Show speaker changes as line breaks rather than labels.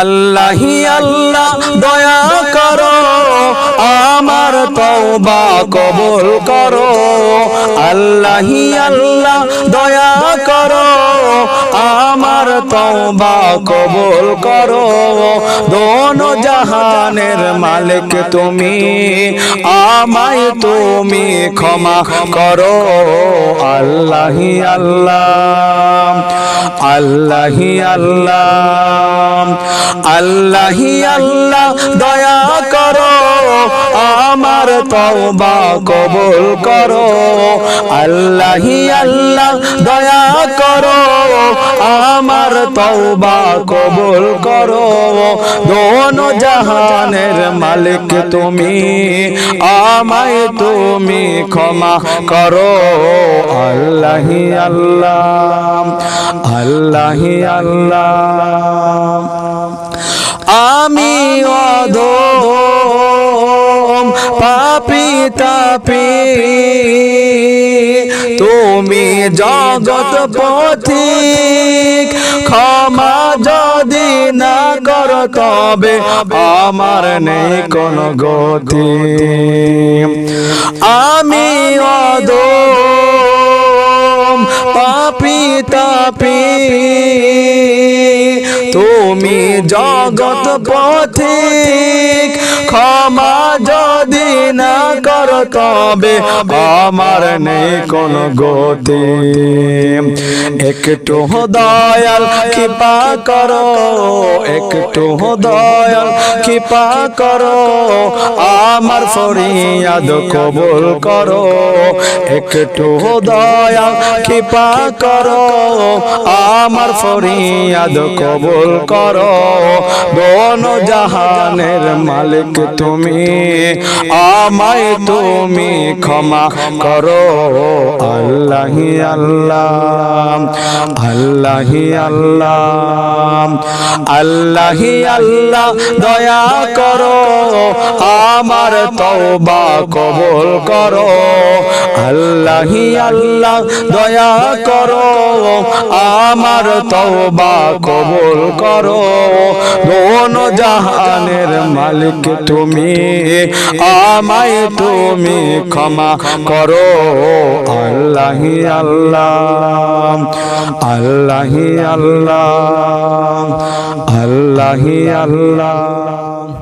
আল্লাহি আল্লাহ, দয়া করো, আমার তওবা কবুল করো। আল্লাহি আল্লাহ, দয়া করো, আমার তওবা কবুল করো। জাহানের মালিক তুমি। আমায় তুমি ক্ষমা করো। আল্লাহি আল্লাহ আল্লাহি আল্লাহ আল্লাহি আল্লাহ, দয়া করো। আমার তওবা কবুল করো। আল্লাহি আল্লাহ, দয়া করো। তওবা কবুল করো। দোনো জাহানের মালিক তুমি, আমায় তুমি ক্ষমা করো। আল্লাহি আল্লাহ আল্লাহি আল্লাহ। আমি অধম, পাপি তাপি। তুমি জগৎ পথিক, ক্ষমা যদি না কর তবে আমার নেই কোন গতি। আমি অদ পাপি তাপি। তুমি জগৎ পথিক, ক্ষমা যদি না কর তবে আমার নেই কোন গতি। একটু দয়াল কৃপা করো, একটু দয়াল কৃপা করো, আমার ফরিয়াদ কবুল করো। একটু দয়াল কৃপা করো, আমার ফরিয়াদ কবুল করো। দোন জাহানের মালিক তুমি, আমায় তুমি ক্ষমা করো। আল্লাহি আল্লাহ আল্লাহি আল্লাহ আল্লাহি আল্লাহ, দয়া করো। আমার তওবা কবুল করো। আল্লাহি আল্লাহ, দয়া করো। আমার তওবা কবুল করো। দোনো জাহানের মালিক তুমি, আমায় তুমি ক্ষমা করো। আল্লাহি আল্লাহ আল্লাহি আল্লাহ আল্লাহি আল্লাহ।